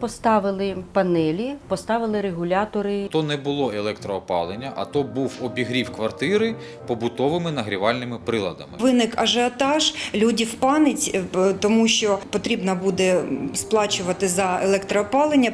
Поставили панелі, поставили регулятори. То не було електроопалення, а то був обігрів квартири побутовими нагрівальними приладами. Виник ажіотаж, люди в паниці, е, тому що потрібно буде сплачувати за електроопалення.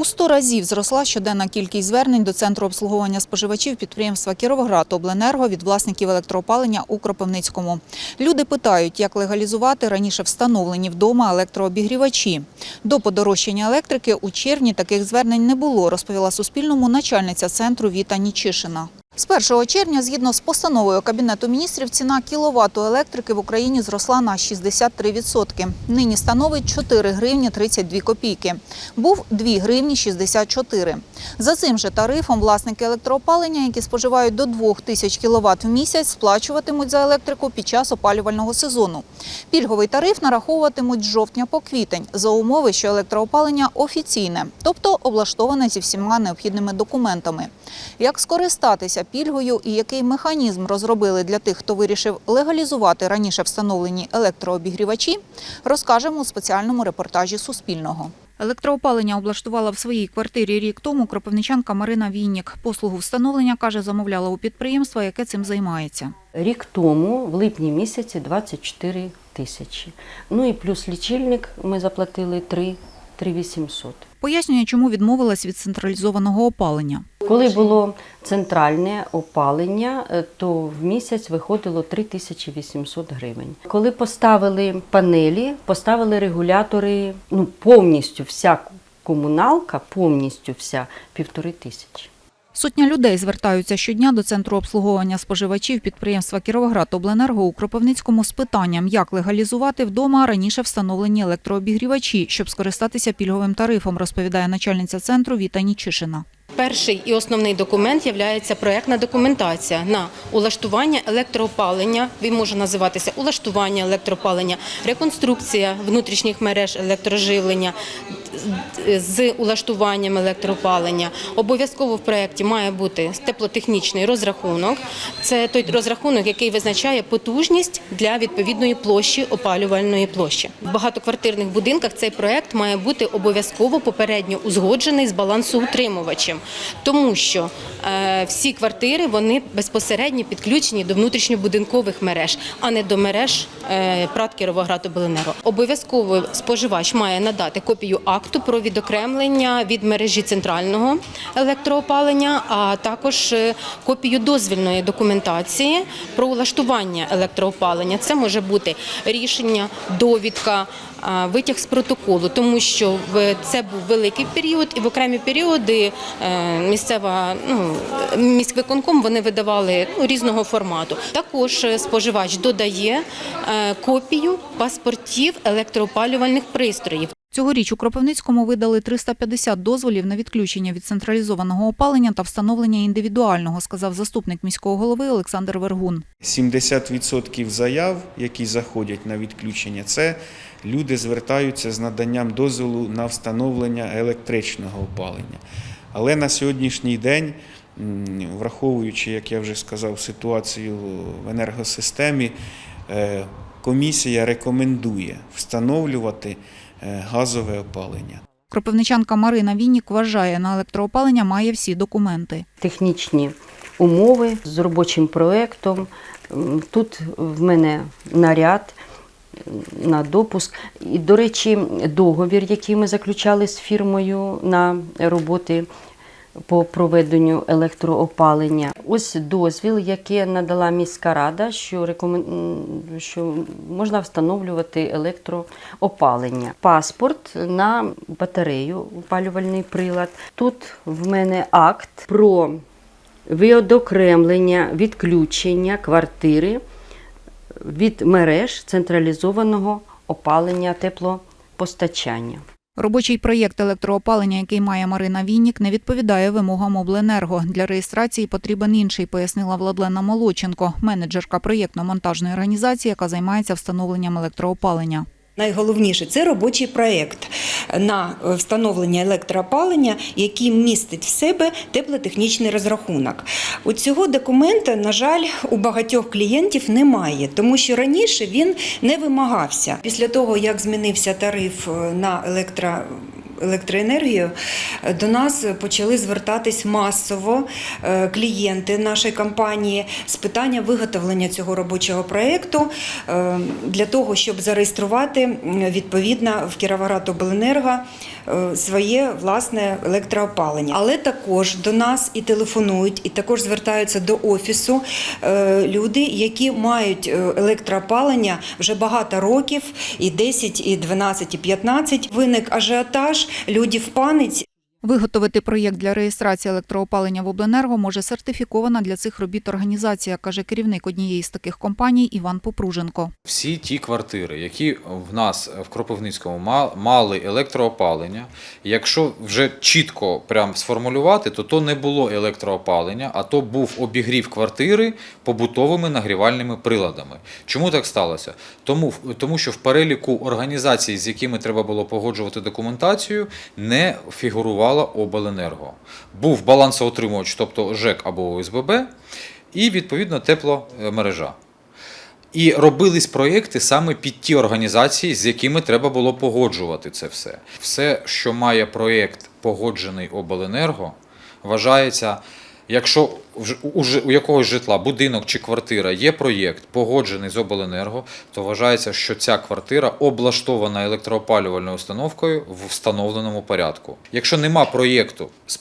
У 100 разів зросла щоденна кількість звернень до центру обслуговування споживачів підприємства Кіровоград Обленерго від власників електроопалення у Кропивницькому. Люди питають, як легалізувати раніше встановлені вдома електрообігрівачі. До подорожчання електрики у червні таких звернень не було, розповіла Суспільному начальниця центру Віта Нічишина. З 1 червня, згідно з постановою Кабінету міністрів, ціна кіловату електрики в Україні зросла на 63%. Нині становить 4 гривні 32 копійки. Був 2 гривні 64. За цим же тарифом власники електроопалення, які споживають до 2 тисяч кіловат в місяць, сплачуватимуть за електрику під час опалювального сезону. Пільговий тариф нараховуватимуть з жовтня по квітень за умови, що електроопалення офіційне, тобто облаштоване зі всіма необхідними документами. Як скористатися пільгою і який механізм розробили для тих, хто вирішив легалізувати раніше встановлені електрообігрівачі, розкажемо у спеціальному репортажі Суспільного. Електроопалення облаштувала в своїй квартирі рік тому кропивничанка Марина Віннік. Послугу встановлення, каже, замовляла у підприємства, яке цим займається. Рік тому, в липні місяці, 24 тисячі. Ну і плюс лічильник ми заплатили 3, 3 800. Пояснює, чому відмовилась від централізованого опалення. Коли було центральне опалення, е, то в місяць виходило 3800 гривень. Коли поставили панелі, поставили регулятори, ну повністю вся комуналка, повністю вся півтори тисячі. Сотня людей звертаються щодня до центру обслуговування споживачів підприємства Кіровоград Обленерго у Кропивницькому з питанням, як легалізувати вдома раніше встановлені електрообігрівачі, щоб скористатися пільговим тарифом, розповідає начальниця центру Віта Нічишина. Перший і основний документ є проєктна документація на улаштування електроопалення. Він може називатися улаштування електроопалення, реконструкція внутрішніх мереж електроживлення з улаштуванням електроопалення. Обов'язково в проєкті має бути теплотехнічний розрахунок. Це той розрахунок, який визначає потужність для відповідної площі опалювальної площі. В багатоквартирних будинках цей проєкт має бути обов'язково попередньо узгоджений з балансоутримувачем, тому що е, всі квартири вони безпосередньо підключені до внутрішньобудинкових мереж, а не до мереж е, ПРАТ Кіровоградобленерго. Обов'язково споживач має надати копію акту про відокремлення від мережі центрального електроопалення, а також е, копію дозвільної документації про улаштування електроопалення. Це може бути рішення, довідка, витяг з протоколу, тому що це був великий період, і в окремі періоди е, місцева ну, міськвиконком вони видавали ну, різного формату. Також е, споживач додає е, копію паспортів електроопалювальних пристроїв. Цьогоріч у Кропивницькому видали 350 дозволів на відключення від централізованого опалення та встановлення індивідуального, сказав заступник міського голови Олександр Вергун. 70% заяв, які заходять на відключення, це люди звертаються з наданням дозволу на встановлення електричного опалення. Але на сьогоднішній день, враховуючи, як я вже сказав, ситуацію в енергосистемі, е, комісія рекомендує встановлювати газове опалення. Кропивничанка Марина Віннік вважає, на електроопалення має всі документи. Технічні умови з робочим проєктом. Тут в мене наряд на допуск. І, до речі, договір, який ми заключали з фірмою на роботи по проведенню електроопалення. Ось дозвіл, який надала міська рада, що, рекомен... що можна встановлювати електроопалення. Паспорт на батарею, опалювальний прилад. Тут в мене акт про виокремлення, відключення квартири від мереж централізованого опалення теплопостачання. Робочий проєкт електроопалення, який має Марина Віннік, не відповідає вимогам обленерго. Для реєстрації потрібен інший, пояснила Владлена Молоченко, менеджерка проєктно-монтажної організації, яка займається встановленням електроопалення. Найголовніше це робочий проєкт на встановлення електроопалення, який містить в себе теплотехнічний розрахунок. У цього документа, на жаль, у багатьох клієнтів немає, тому що раніше він не вимагався. Після того, як змінився тариф е, на електро електроенергію, до нас почали звертатись масово е, клієнти нашої компанії з питання виготовлення цього робочого проєкту е, для того, щоб зареєструвати відповідно в Кіровоградобленерго е, своє власне електроопалення. Але також до нас і телефонують, і також звертаються до офісу е, люди, які мають е, електроопалення вже багато років, і 10, і 12, і 15. Виник ажіотаж, люди в паниці. Виготовити проєкт для реєстрації електроопалення в обленерго може сертифікована для цих робіт організація, каже керівник однієї з таких компаній Іван Попруженко. Всі ті квартири, які в нас в Кропивницькому мали електроопалення, якщо вже чітко прям сформулювати, то то не було електроопалення, а то був обігрів квартири побутовими нагрівальними приладами. Чому так сталося? Тому, тому що в переліку організацій, з якими треба було погоджувати документацію, не фігурувала обленерго. Був балансоутримувач, тобто ЖЕК або ОСББ, і відповідно тепломережа. І робились проєкти саме під ті організації, з якими треба було погоджувати це все. Все, що має проєкт погоджений обленерго, вважається, якщо у, якогось житла, будинок чи квартира є проєкт погоджений з обленерго, то вважається, що ця квартира облаштована електроопалювальною установкою в встановленому порядку. Якщо нема проєкту з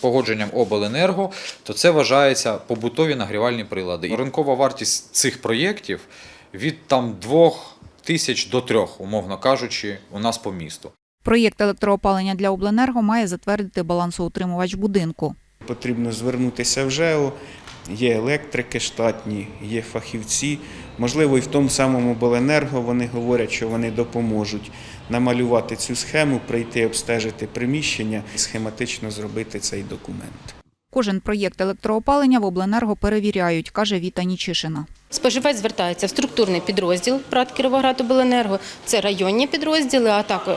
погодженням обленерго, то це вважається побутові нагрівальні прилади. Ринкова вартість цих проєктів від там двох тисяч до трьох, умовно кажучи, у нас по місту. Проєкт електроопалення для обленерго має затвердити балансоутримувач будинку. Потрібно звернутися в ЖЕО, є електрики штатні, є фахівці. Можливо, і в тому самому Беленерго вони говорять, що вони допоможуть намалювати цю схему, прийти обстежити приміщення і схематично зробити цей документ. Кожен проєкт електроопалення в обленерго перевіряють, каже Віта Нічишина. Споживач звертається в структурний підрозділ ПРАТ Кіровоградобленерго, це районні підрозділи, а також,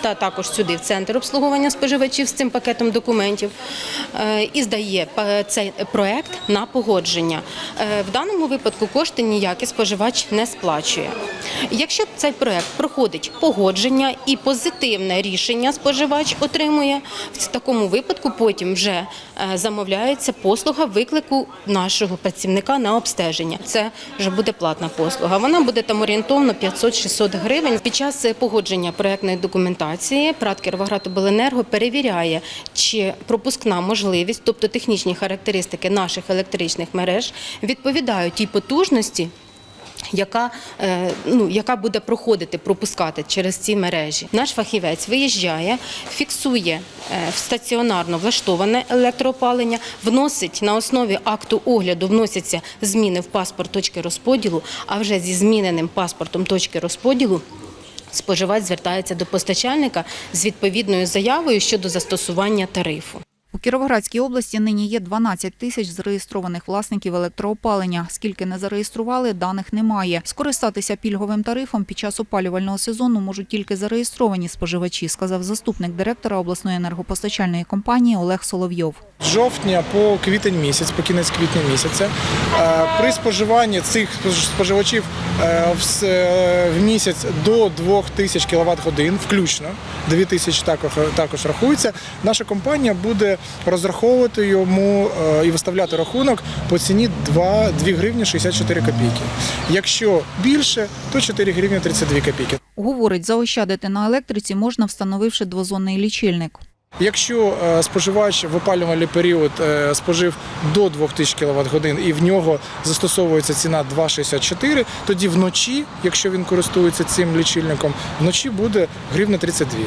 та також сюди в центр обслуговування споживачів з цим пакетом документів е, і здає цей проект на погодження. Е, В даному випадку кошти ніякі споживач не сплачує. Якщо цей проект проходить погодження і позитивне рішення споживач отримує, в такому випадку потім вже е, замовляється послуга виклику нашого працівника на обстеження. Це вже буде платна послуга. Вона буде там орієнтовно 500-600 гривень. Під час погодження проектної документації ПРАТ Кіровоградобленерго перевіряє, чи пропускна можливість, тобто технічні характеристики наших електричних мереж, відповідають тій потужності, яка, е, ну, яка буде проходити, пропускати через ці мережі. Наш фахівець виїжджає, фіксує е, в стаціонарно влаштоване електроопалення, вносить на основі акту огляду, вносяться зміни в паспорт точки розподілу, а вже зі зміненим паспортом точки розподілу споживач звертається до постачальника з відповідною заявою щодо застосування тарифу. Кіровоградській області нині є 12 тисяч зареєстрованих власників електроопалення. Скільки не зареєстрували, даних немає. Скористатися пільговим тарифом під час опалювального сезону можуть тільки зареєстровані споживачі, сказав заступник директора обласної енергопостачальної компанії Олег Соловйов. З жовтня по квітень місяць, по кінець квітня місяця, е, при споживанні цих спож- споживачів е, е, в місяць до 2000 кВт годин, включно 2000 також, також рахується, наша компанія буде розраховувати йому е, і виставляти рахунок по ціні 2, 2 гривні 64 копійки. Якщо більше, то 4 гривні 32 копійки. Говорить, заощадити на електриці можна, встановивши двозонний лічильник. Якщо е, споживач в опалювальний період е, спожив до 2000 кВт годин і в нього застосовується ціна 2,64, тоді вночі, якщо він користується цим лічильником, вночі буде гривна 32.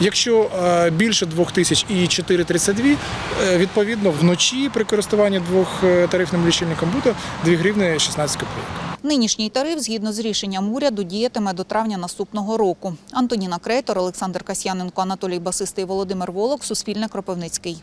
Якщо більше 2 тисяч і 4,32, е, відповідно вночі при користуванні двохтарифним лічильником буде 2 гривни 16 копійок. Нинішній тариф, згідно з рішенням уряду, діятиме до травня наступного року. Антоніна Крейтор, Олександр Касьяненко, Анатолій Басистий, Володимир Волок, Суспільне Кропивницький.